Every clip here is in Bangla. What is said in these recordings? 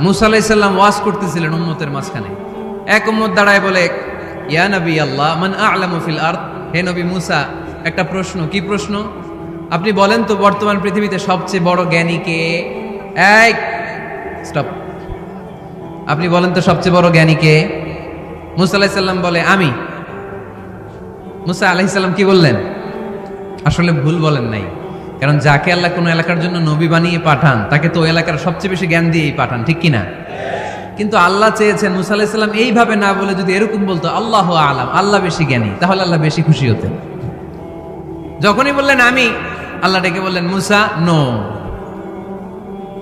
মুসা আলাইসাল্লাম ওয়াজ করতেছিলেন উম্মতের মাঝখানে। এক উম্মত দাঁড়ায় বলে, ইয়া নবী আল্লাহ, মান আ'লামু ফিল আরদ? হে নবী মুসা, একটা প্রশ্ন, কি প্রশ্ন? আপনি বলেন তো, বর্তমান পৃথিবীতে সবচেয়ে বড় জ্ঞানী কে? এক স্টপ আপনি বলেন তো, সবচেয়ে বড় জ্ঞানী কে? মুসা আলাইসাল্লাম বলে, আমি। মুসা আলাইসাল্লাম কি বললেন? আসলে ভুল বলেন নাই। কারণ যাকে আল্লাহ কোনো এলাকার জন্য নবী বানিয়ে পাঠান, তাকে তো এলাকার সবচেয়ে বেশি জ্ঞান দিয়েই পাঠান, ঠিক কিনা? কিন্তু আল্লাহ চেয়েছেন, মুসা আলাইসাল্লাম এইভাবে না বলে যদি এরকম বলতো, আল্লাহ আলাম, আল্লাহ বেশি জ্ঞানী তাহলে আল্লাহ বেশি খুশি হতেন। যখনই বললেন আমি, আল্লাহ ডেকে বললেন, মুসা, নো,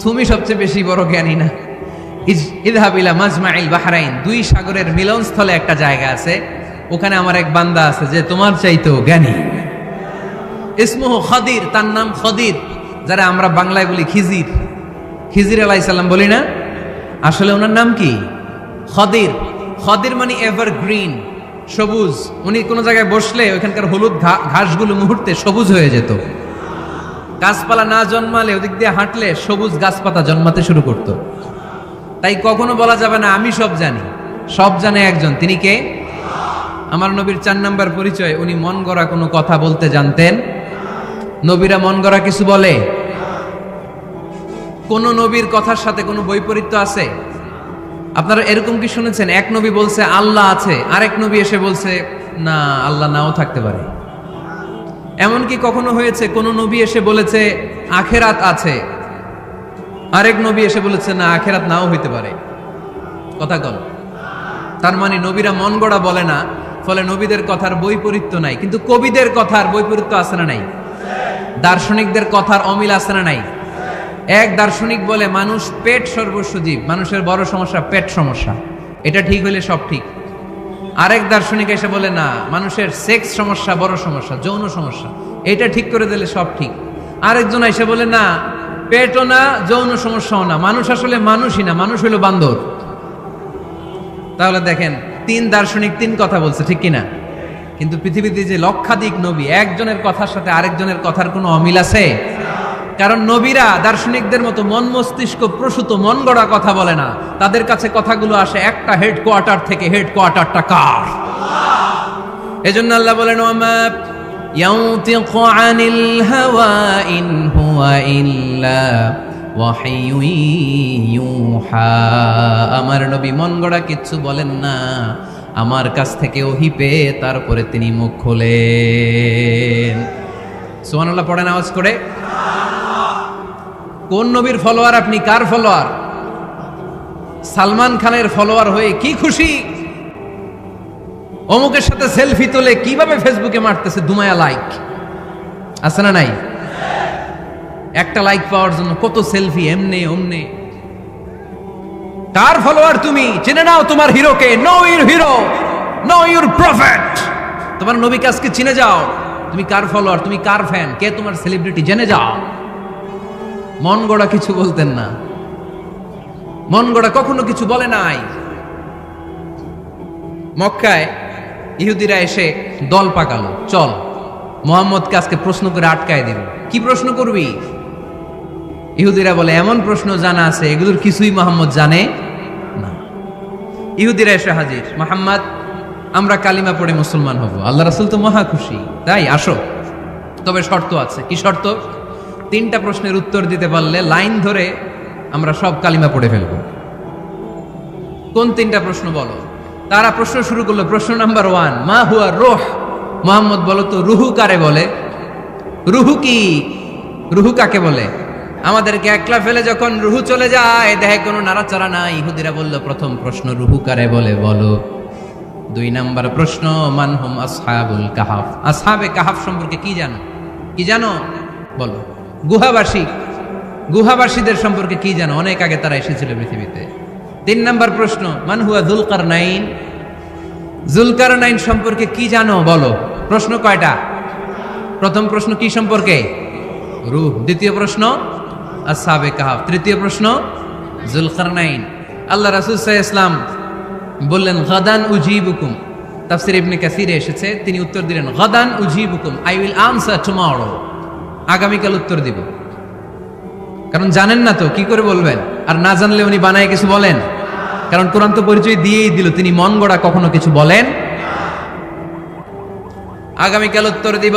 তুমি সবচেয়ে বেশি বড় জ্ঞানী না। ইদহাবিলা মাজমাইল বাহরাইন, দুই সাগরের মিলনস্থলে একটা জায়গা আছে, ওখানে আমার এক বান্দা আছে যে তোমার চাইতেও জ্ঞানী। ইসমুহ খদির, তার নাম খদির, যারা আমরা বাংলায় বলি খিজির। খিজির আলাইসাল্লাম বলি না? আসলে ওনার নাম কি? খদির। খদির মানে এভার গ্রিন সবুজ। উনি কোনো জায়গায় বসলে ওইখানকার হলুদ ঘাসগুলো মুহূর্তে সবুজ হয়ে যেত। গাছপালা না জন্মালে ওদিক দিয়ে হাঁটলে সবুজ গাছপাতা জন্মাতে শুরু করত। তাই কখনো বলা যাবে না, আমি সব জানি। সব জানে একজন, তিনি কে? আমার নবীর চার নাম্বার পরিচয়, উনি মন গড়া কোনো কথা বলতে জানতেন। নবীরা মন গড়া কিছু বলে? কোন নবীর কথার সাথে কোনো বৈপরীত্য আছে? আপনারা এরকম কি শুনেছেন? এক নবী বলছে, আল্লাহ আছে। আরেক নবী এসে বলছে, না, আল্লাহ নাও থাকতে পারে। এমনকি কখনো হয়েছে, কোন নবী এসে বলেছে, আখেরাত আছে। আরেক নবী এসে বলেছে, না, আখেরাত নাও হইতে পারে। কথা কল তার মানে নবীরা মন গড়া বলে না, ফলে নবীদের কথার বৈপরীত্য নাই। কিন্তু কবিদের কথার বৈপরীত্য আছে না নাই? দার্শনিকদের কথার অমিল আছে না নাই? এক দার্শনিক বলে, মানুষ পেট সর্বস্ব জীব। মানুষের বড় সমস্যা পেট সমস্যা। এটা ঠিক হলে সব ঠিক। আরেক দার্শনিক এসে বলে, না, মানুষের সেক্স সমস্যা, বড় সমস্যা, যৌন সমস্যা, এটা ঠিক করে দিলে সব ঠিক। আরেকজন এসে বলে, না, পেটও না, যৌন সমস্যাও না। মানুষ আসলে মানুষই না, মানুষ হলো বান্দর। তাহলে দেখেন, তিন দার্শনিক তিন কথা বলছে, ঠিক কিনা? কিন্তু পৃথিবীতে যে লক্ষাধিক নবী, একজনের কথার সাথে আরেকজনের কথার কোনো অমিল আছে? কারণ নবীরা দার্শনিকদের মতো মন মস্তিষ্ক প্রসূত, মন গড়া কথা বলে না। তাদের কাছে কথাগুলো আসে একটা হেডকোয়ার্টার থেকে হেড হেডকোয়ার্টারটা কার? এজন্য আল্লাহ বলেন আমার নবী মন গড়া কিচ্ছু বলেন না। আমার কাছ থেকে ওহি পেয়ে তারপরে তিনি মুখ খোলেন। সুবহানাল্লাহ, পড়েন আওয়াজ করে। কোন নবীর ফলোয়ার আপনি? কার ফলোয়ার? সালমান খানের ফলোয়ার হয়ে কি খুশি? অমুকের সাথে সেলফি তোলে কীভাবে ফেসবুকে মারতেছে? দুমায়া লাইক। আছে না নাই? একটা লাইক পাওয়ার জন্য কত সেলফি, এমনে, অমনে। কার ফলোয়ার তুমি, জেনে নাও তোমার হিরোকে know your hero know your prophet তোমার নবীকে আজকে চিনে যাও? তুমি কার ফলোয়ার তুমি কার ফ্যান কে তোমার সেলিব্রিটি জেনে যাও। মন গড়া কিছু বলতেন না। মন গড়া কখনো কিছু বলে নাই। মক্কায় ইহুদিরা এসে দল পাকালো। চল, মোহাম্মদকে আজকে প্রশ্ন করে আটকায় দিল কি প্রশ্ন করবি? ইহুদিরা বলে, এমন প্রশ্ন জানা আছে, এগুলোর কিছুই মোহাম্মদ জানে ইহুদিরা এসে হাজির। মোহাম্মদ, আমরা কালিমা পড়ে মুসলমান হব। আল্লাহ রাসুল তো মহা খুশি। তাই, আসো। তবে শর্ত আছে। কি শর্ত? তিনটা প্রশ্নের উত্তর দিতে পারলে লাইন ধরে আমরা সব কালিমা পড়ে ফেলব। কোন তিনটা প্রশ্ন বলো? তারা প্রশ্ন শুরু করল, প্রশ্ন নাম্বার ওয়ান, মা হুয়া রোহ? মোহাম্মদ বলো তো, রুহু কারে বলে? রুহু কি? রুহু কাকে বলে? আমাদেরকে একলা ফেলে যখন রুহু চলে যায় দেখে কোনো নাড়াচাড়া নাই। ইহুদিরা বলল, প্রথম প্রশ্ন, রুহু কারে বলে? বলো। দুই নাম্বার প্রশ্ন মানহুম আসহাবুল কাহাফ? আসহাবে কাহাফ সম্পর্কে কি জানো? কি জানো? বলো। গুহাবাসী। গুহাবাসীদের সম্পর্কে কি জানো? অনেক আগে তারা এসেছিল পৃথিবীতে। তিন নাম্বার প্রশ্ন মানহুয়া জুলকার নাইন জুলকার নাইন সম্পর্কে কি জানো? বলো। প্রশ্ন কয়টা? প্রথম প্রশ্ন কি সম্পর্কে? রূহ। দ্বিতীয় প্রশ্ন আসহাবে কাহাফ তৃতীয় প্রশ্ন জুলকার নাইন আল্লাহ রাসুল সাহ ইসলাম বললেন, গাদান উজিবুকুম। তাফসির ইবনে কাসিরে এসেছে, তিনি উত্তর দিলেন, গাদান উজিবুকুম, আই উইল আনসার টুমরো। আগামীকাল উত্তর দিব। কারণ জানেন না তো, কি করে বলবেন? আর না জানলে উনি বানায় কিছু বলেন? কারণ কোরআন তো পরিচয় দিয়েই দিল, তিনি মন গড়া কখনো কিছু বলেন? আগামীকাল উত্তর দিব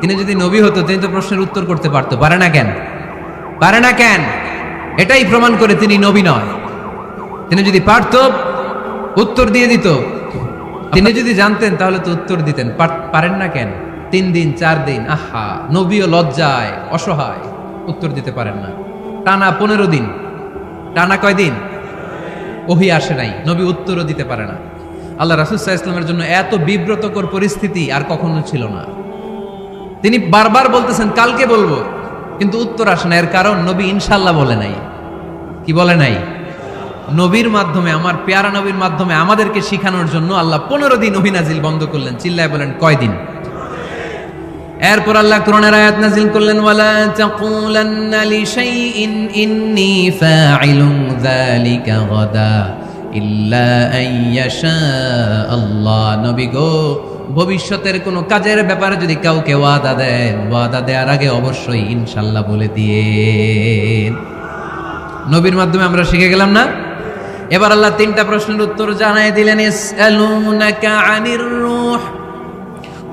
তিনি যদি নবী হতো তিনি তো প্রশ্নের উত্তর করতে পারতো। পারে না কেন? পারে না কেন? এটাই প্রমাণ করে তিনি নবী নয়। তিনি যদি পারত উত্তর দিয়ে দিত। তিনি যদি জানতেন তাহলে তো উত্তর দিতেন। পারেন না কেন? তিন দিন চার দিন আহা নবীও লজ্জায় অসহায় উত্তর দিতে পারেন না। টানা পনেরো দিন। টানা কয় দিন? ওহি আসে নাই। নবী উত্তরও দিতে পারে না। আল্লাহ রাসুসাহ ইসলামের জন্য এত বিব্রতকর পরিস্থিতি আর কখনো ছিল না। তিনি বারবার বলতেছেন, কালকে বলব। কিন্তু উত্তর আসে না, এর কারণ নবী ইনশাল্লাহ বলে নাই। কি বলে নাই? নবীর মাধ্যমে, আমার পেয়ারা নবীর মাধ্যমে আমাদেরকে শিখানোর জন্য আল্লাহ পনেরো দিন অভিনাজিল বন্ধ করলেন, চিল্লায় বলেন কয়দিন এরপর আল্লাহ কোরআনের আয়াত নাজিল করলেন, ওয়ালা তাকুলান্না লিশাইইন ইন্নী ফাইলুন যালিকা গাদা ইল্লা আইয়াশা আল্লাহ। নবী গো ভবিষ্যতের কোনো কাজের ব্যাপারে যদি কাউকে ওয়াদা দেন ওয়াদা দেওয়ার আগে অবশ্যই ইনশাল্লাহ বলে দিয়ে নবীর মাধ্যমে আমরা শিখে গেলাম না এবার আল্লাহ তিনটা প্রশ্নের উত্তর জানাই দিলেন ইসআলুনাকা আনির রূহ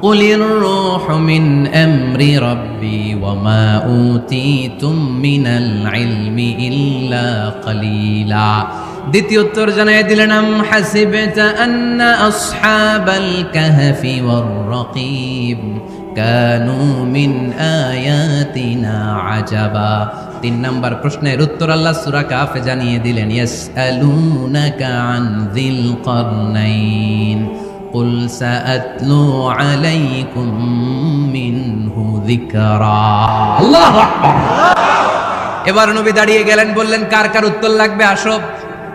قل الروح من أمر ربي وما أوتيتم من العلم إلا قليلا দ্বিতীয় উত্তর জানাই দিলেন আম হাসিবতা আন্না আসহাবাল কাহফি ওয়ার রাকিব কানু মিন আয়াতিনা আজাবা তিন নাম্বার প্রশ্নের উত্তর আল্লাহ সূরা কাফে জানিয়ে দিলেন ইয়াসআলুনাকা আন যিল কারনাইন قل سأتلو عليكم منه ذكرا الله أكبر এবার নবী দাঁড়িয়ে গেলেন বললেন কার কার উত্তর লাগবে আসো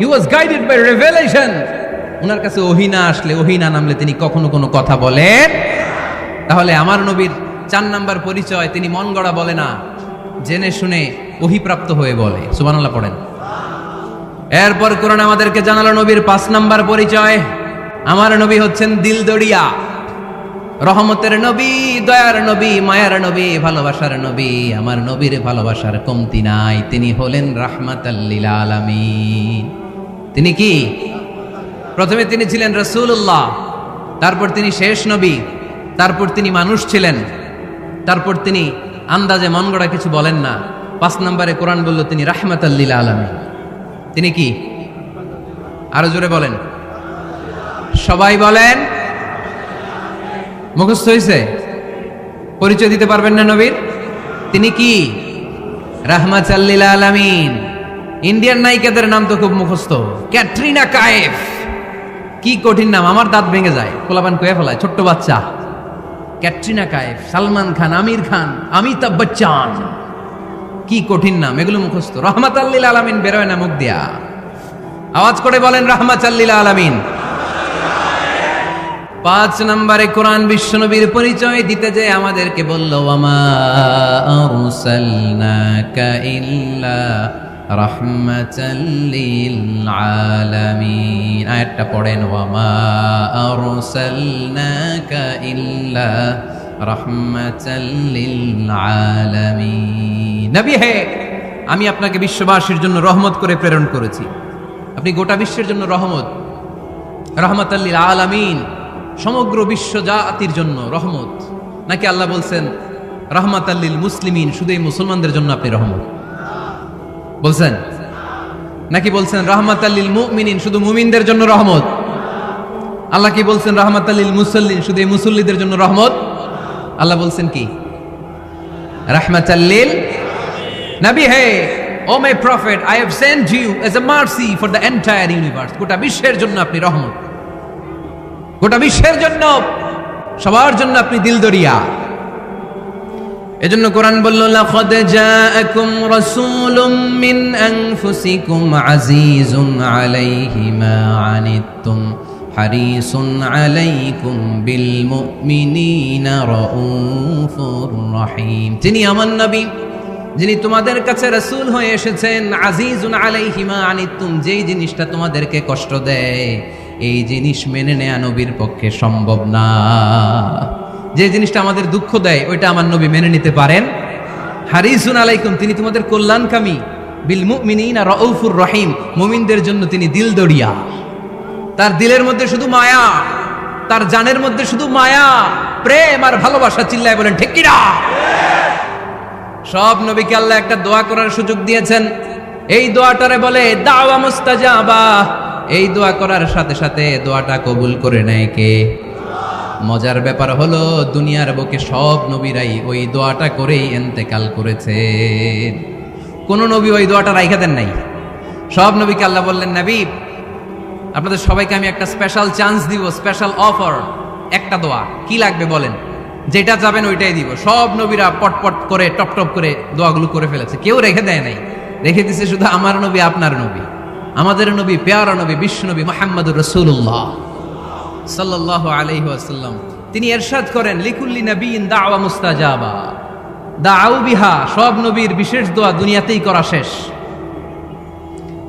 he was guided by revelation ওনার কাছে ওহিনা আসলে ওহিনা নামলে তিনি কখনো কোনো কথা বলেন। তাহলে আমার নবীর চার নাম্বার পরিচয় তিনি মন গড়া বলে না, জেনে শুনে অহিপ্রাপ্ত হয়ে বলে। সুবহানাল্লাহ পড়েন। এরপর কোরআন আমাদেরকে জানালো নবীর পাঁচ নাম্বার পরিচয়। আমার নবী হচ্ছেন দিলদড়িয়া রহমতের নবী, দয়ার নবী, মায়ার নবী, ভালোবাসার নবী। আমার নবীর ভালোবাসার কমতি নাই। তিনি হলেন রাহমাতাল্লিল আলামিন। তিনি কি? প্রথমে তিনি ছিলেন রসুল্লাহ তারপর তিনি শেষ নবী, তারপর তিনি মানুষ ছিলেন, তারপর তিনি আন্দাজে মন গড়া কিছু বলেন না। পাঁচ নম্বরে কোরআন বলল, তিনি রাহমাতাল্লিল আলামিন। তিনি কি? আরও জোরে বলেন। সবাই বলেন। মুখস্থ হয়েছে পরিচয় দিতে পারবেন না নবীর? তিনি কি? রাহমাত আলামিন। ইন্ডিয়ান নায়িকাদের নাম তো খুব মুখস্থ। ক্যাটরিনা কায়েফ। কি কঠিন নাম, আমার দাঁত ভেঙে যায়। কোলাপান কয়ে ফেলায়, ছোট্ট বাচ্চা। ক্যাটরিনা কায়েফ, সালমান খান, আমির খান, অমিতাভ বচ্চন। কি কঠিন নাম, এগুলো মুখস্থ। রহমাত আল্লিল আলামিন বেরোয় না মুখ দিয়া। আওয়াজ করে বলেন রহমাত আল্লিল আলামিন। পাঁচ নম্বরে কোরআন বিশ্বনবীর পরিচয় দিতে যে আমাদেরকে বলল আরসালনাকা ইল্লা পড়েন ওয়ামা ইল্লা হে, আমি আপনাকে বিশ্ববাসীর জন্য রহমত করে প্রেরণ করেছি। আপনি গোটা বিশ্বের জন্য রহমত। রহমত রহমতাল্লিল আলামিন সমগ্র বিশ্ব জাতির জন্য রহমত। নাকি আল্লাহ বলছেন, রহমত আল্লিল মুসলিমিন শুধু এই মুসলমানদের জন্য আপনি রহমত? বলছেন? নাকি বলছেন রহমাত আল্লিল মুমিনিন শুধু মুমিনদের জন্য রহমত? আল্লাহ কি বলছেন রহমত আল্লিল মুসল্লিন শুধু এই মুসল্লিদের জন্য রহমত? আল্লাহ বলছেন কি? রহমত আল্লিল নবী, হে, O my prophet, I have sent you as a mercy for the entire universe. গোটা বিশ্বের জন্য আপনি রহমত। গোটা বিশ্বের জন্য, সবার জন্য আপনি দিলদরিয়া। এজন্য কোরআন বলল মিন আজিজুন আনিতুম আলাইকুম বিল রহিম। তিনি আমার নবী, যিনি তোমাদের কাছে রাসূল হয়ে এসেছেন, আজিজুন আলাইহি মা আনিতুম যেই জিনিসটা তোমাদেরকে কষ্ট দেয়, এই জিনিস মেনে নেয়া নবীর পক্ষে সম্ভব না। যে জিনিসটা আমাদের দুঃখ দেয়, ওইটা আমার নবী মেনে নিতে পারেন। হারিসুন আলাইকুম, তিনি তোমাদের কল্যাণকামী। বিল মুমিনিনা রাউফুর রহিম, মুমিনদের জন্য তিনি দিল দড়িয়া তার দিলের মধ্যে শুধু মায়া, তার জানের মধ্যে শুধু মায়া, প্রেম আর ভালোবাসা চিল্লায় বলেন, ঠিক কিনা? সব নবীকে আল্লাহ একটা দোয়া করার সুযোগ দিয়েছেন। এই দোয়াটারে বলে, দাওয়া মুস্তাজাবা। এই দোয়া করার সাথে সাথে দোয়াটা কবুল করে নেয় কে? মজার ব্যাপার হলো, দুনিয়ার বুকে সব নবীরাই ওই দোয়াটা করেই এন্তেকাল করেছে। কোন নবী ওই দোয়াটা রাইখা দেন নাই। সব নবীকে আল্লাহ বললেন, নবী, আপনাদের সবাইকে আমি একটা স্পেশাল চান্স দিব স্পেশাল অফার একটা দোয়া। কি লাগবে বলেন? যেটা যাবেন ওইটাই দিব। সব নবীরা পটপট করে, টপ টপ করে দোয়াগুলো করে ফেলেছে। কেউ রেখে দেয় নাই। রেখে দিছে শুধু আমার নবী, আপনার নবী। আমাদের নবী, পেয়ারা নবী, বিশ্ব নবী মোহাম্মদুর রসুল্লাহ সাল্লাহ আলাইহি ওয়াসাল্লাম। তিনি এরশাদ করেন, লিকুল্লি নবীন দাওয়া মুস্তাজাবা। দাউ বিহা, সব নবীর বিশেষ দোয়া দুনিয়াতেই করা শেষ।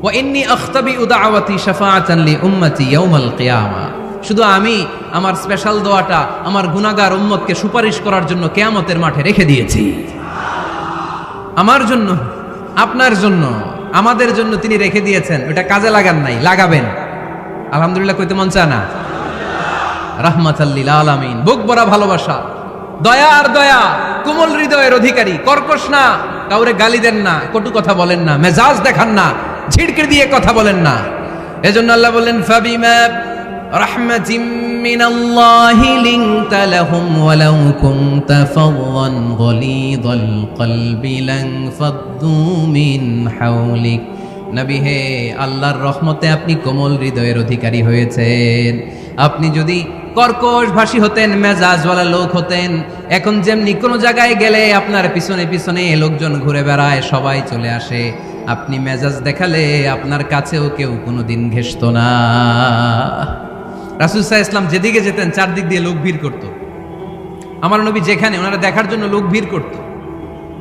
ওয়া আখতাবি উদাওয়াতি শাফাআতানলি উম্মতি ইয়াউমাল কিয়ামা। শুধু আমি আমার স্পেশাল দোয়াটা আমার গুনাহগার উম্মতকে সুপারিশ করার জন্য কিয়ামতের মাঠে রেখে দিয়েছি। আমার জন্য, আপনার জন্য, আমাদের জন্য তিনি রেখে দিয়েছেন। ওটা কাজে লাগান নাই, লাগাবেন। আলহামদুলিল্লাহ, কইতে মন চায় না? রাহমাতাল্লিল আলামিন। বুক ভরা ভালোবাসা। দয়া আর দয়া, কোমল হৃদয়ের অধিকারী, কর্কশ না, কাউরে গালি দেন না, কটু কথা বলেন না, মেজাজ দেখান না ঝিড়কে দিয়ে কথা বলেন না। এজন্য আল্লাহ বললেন, ফাবিমা রাহমাতিম মিনাল্লাহি লিনতা লাহুম ওয়ালাউ কুনতা ফাদদান গলিদাল কলবি লান ফাদ্দু মিন হাওলিক নবী হে, আল্লাহর রহমতে আপনি কোমল হৃদয়ের অধিকারী হয়েছেন। আপনি যদি কর্কশ ভাষী হতেন, মেজাজওয়ালা লোক হতেন। এখন যেমনি কোনো জায়গায় গেলে আপনার পিছনে পিছনে লোকজন ঘুরে বেড়ায়, সবাই চলে আসে। আপনি মেজাজ দেখালে আপনার কাছেও কেউ কোনো দিন ঘেসত না। রাসুসাহ ইসলাম যেদিকে যেতেন, চারদিক দিয়ে লোক ভিড় করত। আমার নবী যেখানে, ওনারা দেখার জন্য লোক ভিড় করত।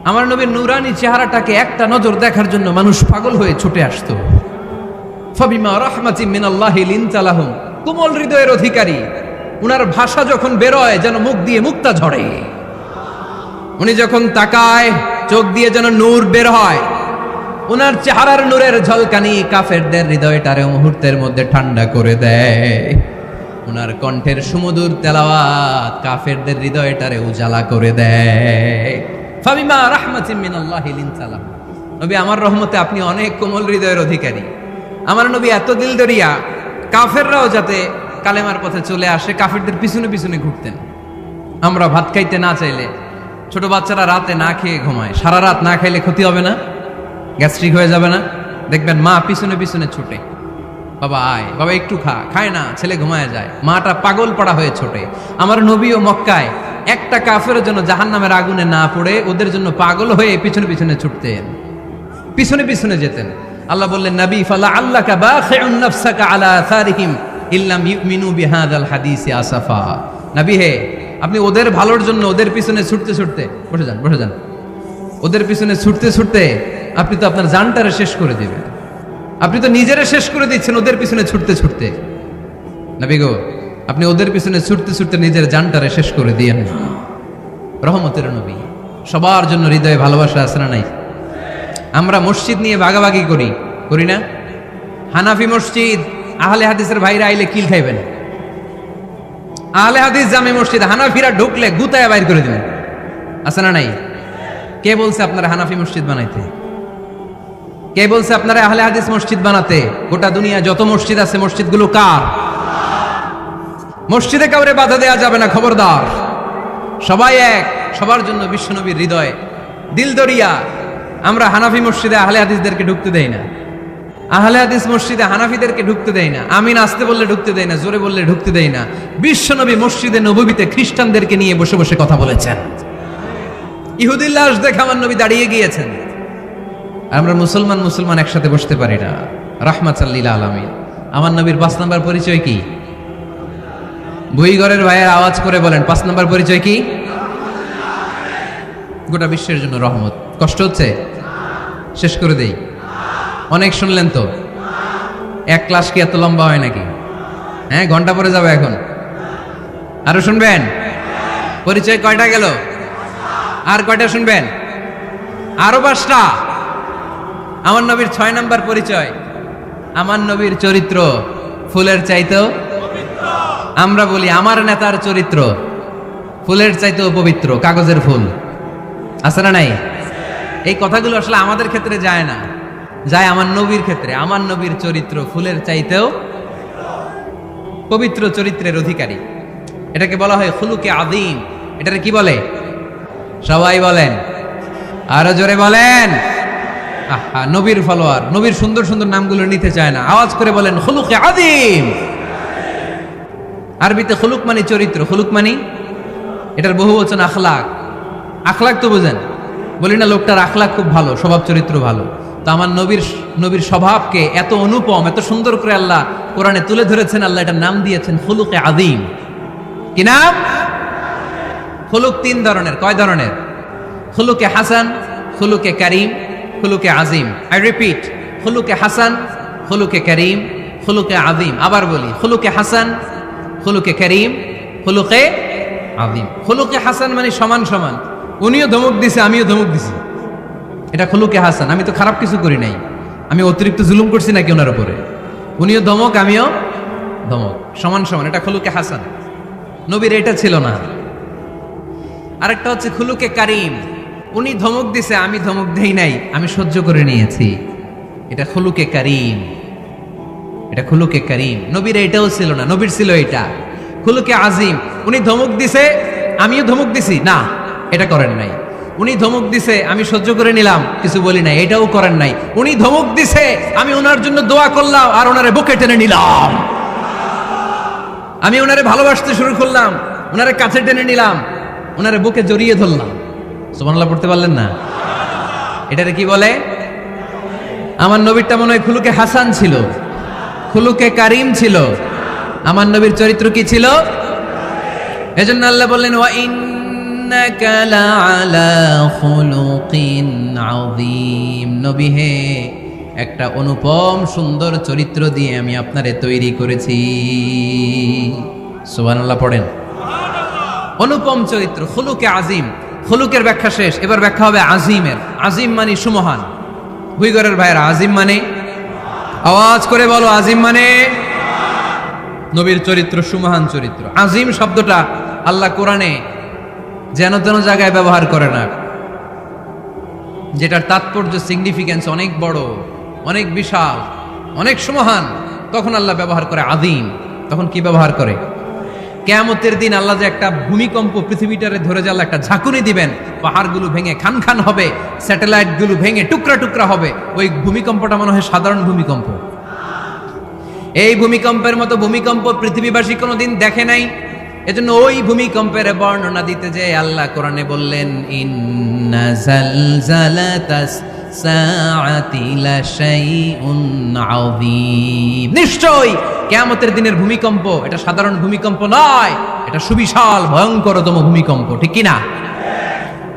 আমার নবীর নুরানি চেহারাটাকে একটা নজর দেখার জন্য মানুষ পাগল হয়ে ছুটে আসতো। ফবিমা রহমাতি মিনাল্লাহি লিনতালাহুম কোমল হৃদয়ের অধিকারী। উনার ভাষা যখন বেরোয় যেন মুখ দিয়ে মুক্তা ঝরে। উনি যখন তাকায়, চোখ দিয়ে যেন নূর বের হয়, উনার চেহারার নূরের ঝলকানি কাফেরদের হৃদয়টারে মুহূর্তের মধ্যে ঠান্ডা করে দেয়। উনার কণ্ঠের সুমধুর তেলাওয়াত কাফেরদের হৃদয়টারে উজালা করে দেয়। ফাবিমা রাহমাতিন মিনাল্লাহি লিনতালাহ নবী, আমার রহমতে আপনি অনেক কোমল হৃদয়ের অধিকারী। আমার নবী এত দিল দরিয়া, কাফেররাও যাতে কালেমার পথে চলে আসে, কাফেরদের পিছনে পিছনে ঘুরতেন। আমরা ভাত খাইতে না চাইলে, ছোট বাচ্চারা রাতে না খেয়ে ঘুমায়। সারা রাত না খাইলে ক্ষতি হবে না? গ্যাস্ট্রিক হয়ে যাবে না? দেখবেন মা পিছনে পিছনে ছুটে। বাবা আয়, বাবা একটু খা, খায় না, ছেলে ঘুমায় যায়। মাটা পাগল পড়া হয়ে ছোটে। আমার নবী ও মক্কায় একটা কাফের জন্য জাহান নামের আগুনে না পড়ে, ওদের জন্য পাগল হয়ে পিছনে পিছনে ছুটতেন। পিছনে পিছনে যেতেন। আল্লাহ বললেন, নবী, ফালা আল্লাহ বাখিউন নাফসাকা আলা আথারিহিম ইল্লাম ইউমিনু বিহাদাল হাদিসি আসাফা। নবী হে, আপনি ওদের ভালোর জন্য, ওদের পিছনে ছুটতে ছুটতে, বসে যান বসে যান। ওদের পিছনে ছুটতে ছুটতে আপনি তো আপনার জানটারে শেষ করে দিবেন। আপনি তো নিজেরে শেষ করে দিচ্ছেন ওদের পিছনে ছুটতে ছুটতে। নবী গো, আপনি ওদের পিছনে ছুটতে ছুটতে নিজের জানটারে শেষ করে দিয়েন রহমতের নবী, সবার জন্য হৃদয়ে ভালোবাসা আছে না নাই? আমরা মসজিদ নিয়ে ভাগাভাগি করি করি না? হানাফি মসজিদ আহলে হাদিসের ভাইরা আইলে কিল খাইবেন? আহলে হাদিস জামে মসজিদ, হানাফিরা ঢুকলে গুতায় বাইর করে দিবেন আছে না নাই? কে বলছে আপনারা হানাফি মসজিদ বানাইতে? কে বলছে আপনারা আহলে হাদিস মসজিদ বানাতে? গোটা দুনিয়া যত মসজিদ আছে, মসজিদগুলো কার? মসজিদে কাউরে বাধা দেওয়া যাবে না, খবরদার। সবাই এক, সবার জন্য বিশ্বনবীর হৃদয়। দিল দরিয়া আমরা হানাফি মসজিদে আহলে হাদিসদেরকে ঢুকতে দেই না। আহলে হাদিস মসজিদে হানাফিদেরকে ঢুকতে দেয় না। আমিন আসতে বললে ঢুকতে দেয় না, জোরে বললে ঢুকতে দেয় না। বিশ্বনবী মসজিদে নবীতে খ্রিস্টানদেরকে নিয়ে বসে বসে কথা বলেছেন। ইহুদির লাশ দেখে আমার নবী দাঁড়িয়ে গিয়েছেন। আমরা মুসলমান মুসলমান একসাথে বসতে পারি না। রাহমাতাল্লিল আলামিন। আমার নবীর পাঁচ নাম্বার পরিচয় কি? ভুইগড়ের ভাইয়ের আওয়াজ করে বলেন, পাঁচ নাম্বার পরিচয় কি? গোটা বিশ্বের জন্য রহমত। কষ্ট হচ্ছে? শেষ করে দেই। অনেক শুনলেন তো? এক ক্লাস কি এত লম্বা হয় নাকি? হ্যাঁ ঘণ্টা পরে যাবে এখন। আরও শুনবেন? পরিচয় কয়টা গেল? আর কয়টা শুনবেন? আরও পাঁচটা। আমার নবীর ছয় নাম্বার পরিচয়। আমার নবীর চরিত্র ফুলের চাইতেও আমরা বলি আমার নেতার চরিত্র ফুলের চাইতেও পবিত্র, কাগজের ফুল। আছে না নাই? এই কথাগুলো আসলে আমাদের ক্ষেত্রে যায় না। যায় আমার নবীর ক্ষেত্রে। আমার নবীর চরিত্র ফুলের চাইতেও পবিত্র চরিত্রের অধিকারী। এটাকে বলা হয় খুলুকে আদিম এটাকে কি বলে? সবাই বলেন। আরও জোরে বলেন। আহা, নবীর ফলোয়ার। নবীর সুন্দর সুন্দর নামগুলো নিতে চায় না। আওয়াজ করে বলেন, খুলুকে আদিম আরবিতে খুলুক মানে চরিত্র। খুলুক মানে? এটার বহু বচন আখলাক। আখলাক তো বোঝেন। বলি না, লোকটার আখলাক খুব ভালো, স্বভাব চরিত্র ভালো। তো আমার নবীর নবীর স্বভাবকে এত অনুপম, এত সুন্দর করে আল্লাহ কোরআনে তুলে ধরেছেন, আল্লাহ এটার নাম দিয়েছেন খুলুকে আদিম কি নাম? খুলুক তিন ধরনের, কয় ধরনের? খুলুকে হাসান, খুলুকে করিম, খুলুকে আজিম আই রিপিট খুলুকে হাসান, খুলুকে করিম, খুলুকে আজিম আবার বলি, খুলুকে হাসান, খুলুকে করিম, খুলুকে আজিম খুলুকে হাসান মানে সমান সমান। উনিও ধমক দিছে, আমিও ধমক দিছি। এটা খুলুকে হাসান, আমি তো খারাপ কিছু করি নাই। আমি অতিরিক্ত জুলুম করছি নাকি ওনার উপরে? উনিও ধমক, আমিও ধমক। সমান সমান, এটা খুলুকে হাসান। নবীর এটা ছিল না। আরেকটা হচ্ছে খুলুকে কারিম। উনি ধমক দিছে, আমি ধমক দেই নাই, আমি সহ্য করে নিয়েছি। এটা খুলুকে কারিম। এটা খুলুকে কারিম। নবীর এটাও ছিল না, নবীর ছিল এটা। খুলুকে আজিম। উনি ধমক দিছে, আমিও ধমক দিছি। না, এটা করেন নাই। উনি ধমক দিছে, আমি সহ্য করে নিলাম, কিছু বলি নাই, এটাও করেন নাই। উনি ধমক দিছে, আমি ওনার জন্য দোয়া করলাম আর ওনারে বুকে টেনে নিলাম। আমি ওনারে ভালোবাসতে শুরু করলাম ওনারে কাছে টেনে নিলাম ওনারে বুকে জড়িয়ে ধরলাম। সুবহানাল্লাহ, পড়তে পারলেন না? এটারে কি বলে? আমার নবীরটা মনে হয় খুলুকে হাসান ছিল, খুলুকে কারিম ছিল। আমার নবীর চরিত্র কি ছিল? এজন্য আল্লাহ বললেন, ওয়া একটা অনুপম সুন্দর চরিত্র দিয়ে আমি আপনারে তৈরি করেছি। সুবহানাল্লাহ পড়েন। অনুপম চরিত্র, খুলুকে আজিম। খুলুকের ব্যাখ্যা শেষ, এবার ব্যাখ্যা হবে আজিমের। আজিম মানে সুমহান। ভুইগরের ভাইয়ের, আজিম মানে? আওয়াজ করে বলো, আজিম মানে? নবীর চরিত্র সুমহান চরিত্র। আজিম শব্দটা আল্লাহ কোরআনে যেন তেন জায়গায় ব্যবহার করে না। যেটার তাৎপর্য সিগনিফিকেন্স অনেক বড়, অনেক বিশাল, অনেক সমহান, তখন আল্লাহ ব্যবহার করে আদিম তখন কি ব্যবহার করে? কেয়ামতের দিন আল্লাহ যে একটা ভূমিকম্প পৃথিবীটারে ধরে যে আল্লাহ একটা ঝাঁকুনি দিবেন, পাহাড়গুলো ভেঙে খান খান হবে, স্যাটেলাইটগুলো ভেঙে টুকরা টুকরা হবে, ওই ভূমিকম্পটা মনে হয় সাধারণ ভূমিকম্প। এই ভূমিকম্পের মতো ভূমিকম্প পৃথিবীবাসী কোনো দিন দেখে নাই। এজন্য ওই ভূমিকম্পের বর্ণনা দিতে যে আল্লাহ কোরআনে বললেন নিশ্চয় কিয়ামতের দিনের ভূমিকম্প এটা সাধারণ ভূমিকম্প নয়, এটা সুবিশাল, ভয়ঙ্করতম ভূমিকম্প, ঠিক কি না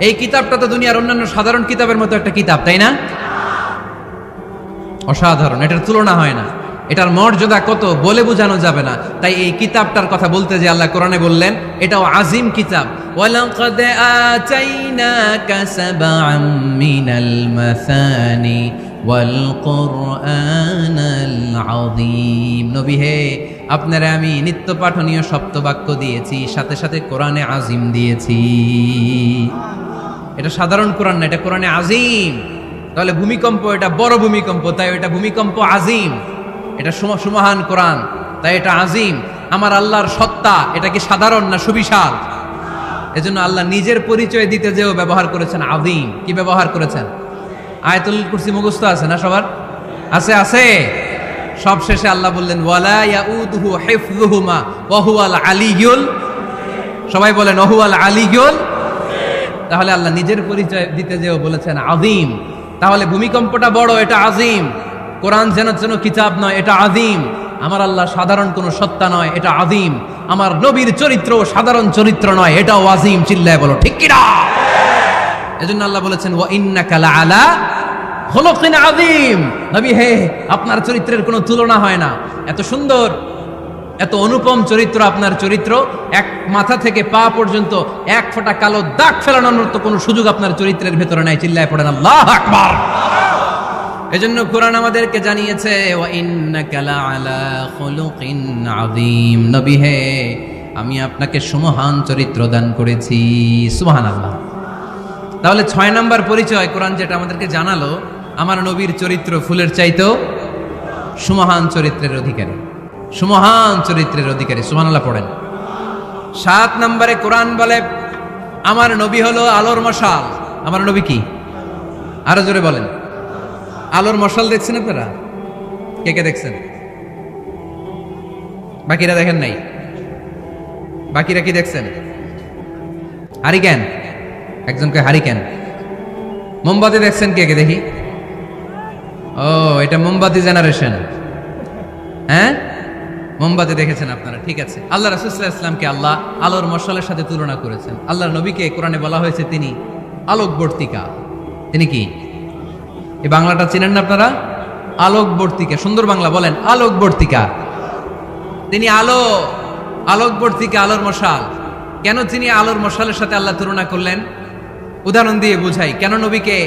এই কিতাবটা তো দুনিয়ার অন্যান্য সাধারণ কিতাবের মতো একটা কিতাব, তাই না? অসাধারণ, এটার তুলনা হয় না। এটার মর্যাদা কত বলে বোঝানো যাবে না। তাই এই কিতাবটার কথা বলতে যে আল্লাহ কোরআনে বললেন, এটাও আজিম কিতাব। নবী হে, আপনারা আমি নিত্য পাঠনীয় সপ্তবাক্য দিয়েছি, সাথে সাথে কোরআনে আজিম দিয়েছি। এটা সাধারণ কোরআন না, এটা কোরআনে আজিম। তাহলে ভূমিকম্প, এটা বড় ভূমিকম্প, তাই এটা ভূমিকম্প আজিম। এটা সুম- সুমহান কোরআন, তাই এটা আজিম। আমার আল্লাহর সত্তা, এটা কি সাধারণ না সুবিশাল? এজন্য আল্লাহ নিজের পরিচয় দিতে যেও ব্যবহার করেছেন আদিম কি ব্যবহার করেছেন? আয়াতুল কুরসি মুখস্থ আছে না সবার? আছে আছে। সব শেষে আল্লাহ বললেন, ওয়ালা আলিয়ুল সবাই বলেন ওহুয়াল আলিয়ুল তাহলে আল্লাহ নিজের পরিচয় দিতে যেও বলেছেন আদিম তাহলে ভূমিকম্পটা বড়, এটা আজিম। কোরআন যেন যেন কিতাব নয়, এটা আদিম আমার আল্লাহ সাধারণ কোনো সত্তা নয়, এটা আদিম আমার নবীর চরিত্র সাধারণ চরিত্র নয়, এটাও আজিম চিল্লায় বলো, ঠিক কিনা? এজন্য আল্লাহ বলেছেন, ওয়া ইন্নাকা লাআলা খলকিন আযীম। নবী, হে, আপনার চরিত্রের কোনো তুলনা হয় না। এত সুন্দর, এত অনুপম চরিত্র আপনার চরিত্র, এক মাথা থেকে পা পর্যন্ত এক ফোঁটা কালো দাগ ফেলানোর মতো কোনো সুযোগ আপনার চরিত্রের ভেতরে নাই, চিল্লায় পড়েন, আল্লাহ আকবার। এজন্য কোরআন আমাদেরকে জানিয়েছে আযীম। নবী হে, আমি আপনাকে সুমহান চরিত্র দান করেছি। সুবহানাল্লাহ। তাহলে ছয় নাম্বার পরিচয় কোরআন যেটা আমাদেরকে জানালো, আমার নবীর চরিত্র ফুলের চাইতেও সুমহান চরিত্রের অধিকারী। সুমহান চরিত্রের অধিকারী, সুবহানাল্লাহ পড়েন। সাত নম্বরে কোরআন বলে, আমার নবী হলো আলোর মশাল। আমার নবী কি? আরও জোরে বলেন। আলোর মশাল দেখছেন আপনারা? কে কে দেখছেন? বাকিরা দেখেন নাই? বাকিরা কি দেখছেন? হারিকেন? একজনকে হারি হারিকেন। মোমবাতি দেখছেন কে কে দেখি? ও, এটা মোমবাতি জেনারেশন। হ্যাঁ? মোমবাতি দেখেছেন আপনারা, ঠিক আছে। আল্লাহ রাসুল্লাহ ইসলামকে আল্লাহ আলোর মশালের সাথে তুলনা করেছেন। আল্লাহর নবীকে কোরআনে বলা হয়েছে তিনি আলোকবর্তিকা। তিনি কি? এই বাংলাটা চিনেন না আপনারা? আলোকবর্তিকা, সুন্দর বাংলা, বলেন, আলোকবর্তিকা। তিনি আলো, আলোকবর্তিকা, আলোর মশাল। কেন তিনি আলোর মশালের সাথে আল্লাহ তুলনা করলেন? উদাহরণ দিয়ে বুঝাই, কেন নবীকে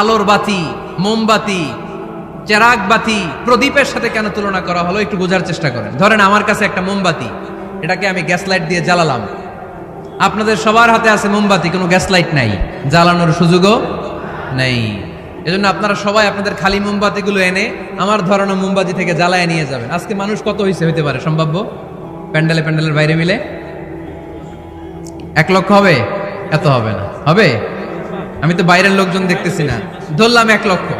আলোর বাতি, মোমবাতি, চেরাগ বাতি, প্রদীপের সাথে কেন তুলনা করা হলো? একটু বোঝার চেষ্টা করেন। ধরেন আমার কাছে একটা মোমবাতি, এটাকে আমি গ্যাস লাইট দিয়ে জ্বালালাম। আপনাদের সবার হাতে আছে মোমবাতি, কোনো গ্যাস লাইট নাই। জ্বালানোর সুযোগও নেই। এজন্য আপনারা সবাই আপনাদের খালি মোমবাতিগুলো এনে আমার ধরানো মোমবাতি থেকে জ্বালায় নিয়ে যাবেন। আজকে মানুষ কত হয়েছে হইতে পারে, সম্ভাব্য? প্যান্ডেলে প্যান্ডেলের বাইরে মিলে? এক লক্ষ হবে? এত হবে না। হবে? আমি তো বাইরের লোকজন দেখতেছি না। ধরলাম এক লক্ষ।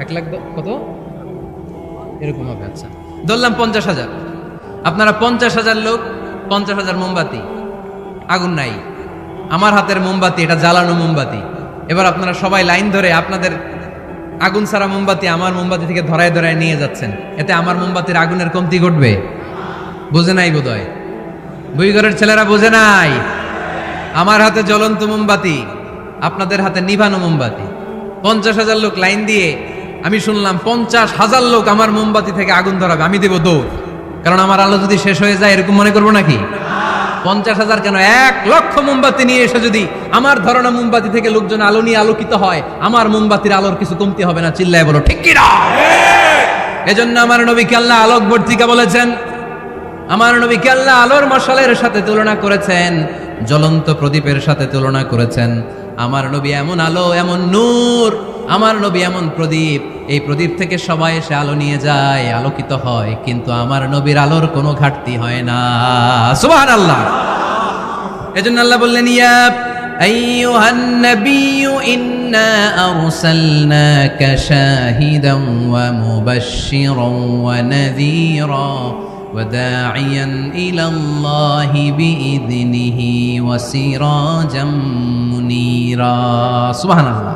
এক লাখ কত? এরকম হবে আচ্ছা। ধরলাম পঞ্চাশ হাজার। আপনারা পঞ্চাশ হাজার লোক, পঞ্চাশ হাজার মোমবাতি। আগুন নাই। আমার হাতের মোমবাতি, এটা জ্বালানো মোমবাতি। এবার আপনারা সবাই লাইন ধরে আপনাদের আগুন ছাড়া মোমবাতি আমার মোমবাতি থেকে ধরায় ধরায় নিয়ে যাচ্ছেন। এতে আমার মোমবাতির আগুনের কমতি ঘটবে। বুঝে নাই বোধহয়? বুইঘরের ছেলেরা বোঝে নাই? আমার হাতে জ্বলন্ত মোমবাতি, আপনাদের হাতে নিভানো মোমবাতি। পঞ্চাশ হাজার লোক লাইন দিয়ে আমি শুনলাম পঞ্চাশ হাজার লোক আমার মোমবাতি থেকে আগুন ধরাবে। আমি দেব দৌড়। কারণ আমার আলো যদি শেষ হয়ে যায়, এরকম মনে করব নাকি? পঞ্চাশ হাজার কেন? এক লক্ষ মোমবাতি নিয়ে এসে যদি। আমার ধরনের মোমবাতি থেকে লোকজন আলো নিয়ে আলোকিত হয়, আমার মোমবাতির আলোর কিছু কমতি হবে না, চিল্লায় বলো, ঠিক কিনা? এজন্য আমার নবী আল্লাহ আলোক বর্তিকা বলেছেন? আমার নবীকে আল্লাহ আলোর মশালের সাথে তুলনা করেছেন? জ্বলন্ত প্রদীপের সাথে তুলনা করেছেন? আমার নবী এমন আলো, এমন নূর আমার নবী এমন প্রদীপ এই প্রদীপ থেকে সবাই এসে আলো নিয়ে যায় আলোকিত হয় কিন্তু আমার নবীর আলোর কোনো ঘাটতি হয় না সুবহান আল্লাহ এজন্য আল্লাহ বললেন ইয়া আইয়ুহান নাবিয়্যু ইন্না আরসালনাকা শাহিদান ওয়া মুবাশশিরান ওয়া নাযীরা وداعيا إلى الله بإذنه وسراجا منيرا سبحان الله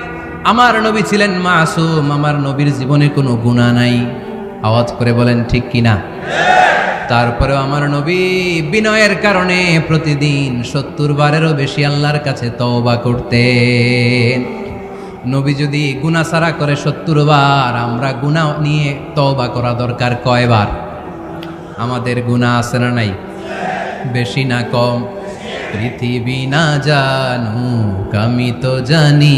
আমার নবী ছিলেন মাসুম, আমার নবীর জীবনে কোনো গুণা নাই। আওয়াজ করে বলেন, ঠিক কিনা তারপরেও আমার নবী বিনয়ের কারণে প্রতিদিন সত্তর বারেরও বেশি আল্লাহর কাছে তওবা করতেন। নবী যদি গুনা সারা করে সত্তর বার, আমরা গুনা নিয়ে তওবা করা দরকার কয়বার? আমাদের গুণা আছে না নাই? বেশি না কম? পৃথিবী না জানুক, আমি তো জানি।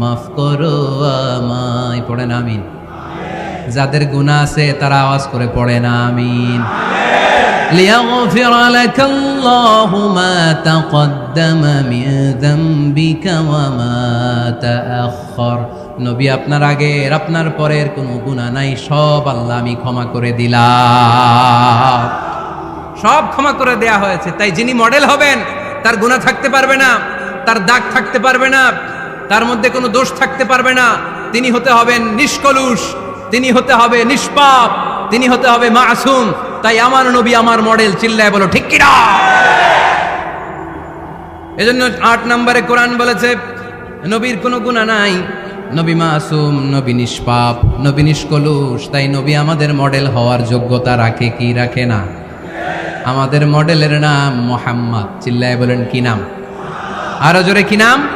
মাফ করো আমায় পড়েন আমিন যাদের গুণা আছে তারা আওয়াজ করে পড়েন আমিন ليغفر لك الله ما تقدم من ذنبك وما تأخر নবী আপনার আগের আপনার পরের কোনো গুণা নাই সব আল্লাহ আমি ক্ষমা করে দিলাম সব ক্ষমা করে দেয়া হয়েছে তাই যিনি মডেল হবেন তার গুণা থাকতে পারবে না তার দাগ থাকতে পারবে না তার মধ্যে কোনো দোষ থাকতে পারবে না। তিনি হতে হবেন নিষ্কলুষ, তিনি হতে হবে নিষ্পাপ, তিনি হতে হবে মাসুম। তাই আমার নবী আমার মডেল, চিল্লায় বলো, ঠিক কিনা? এজন্য আট নম্বরে কোরআন বলেছে, নবীর কোনো গুণা নাই। নবী মাসুম, নবী নিষ্পাপ, নবী নিষ্কলুষ। তাই নবী আমাদের মডেল হওয়ার যোগ্যতা রাখে কি রাখে না? আমাদের মডেলের নাম মোহাম্মদ। চিল্লায় বলেন, কি নাম? আরও জোরে কি নাম?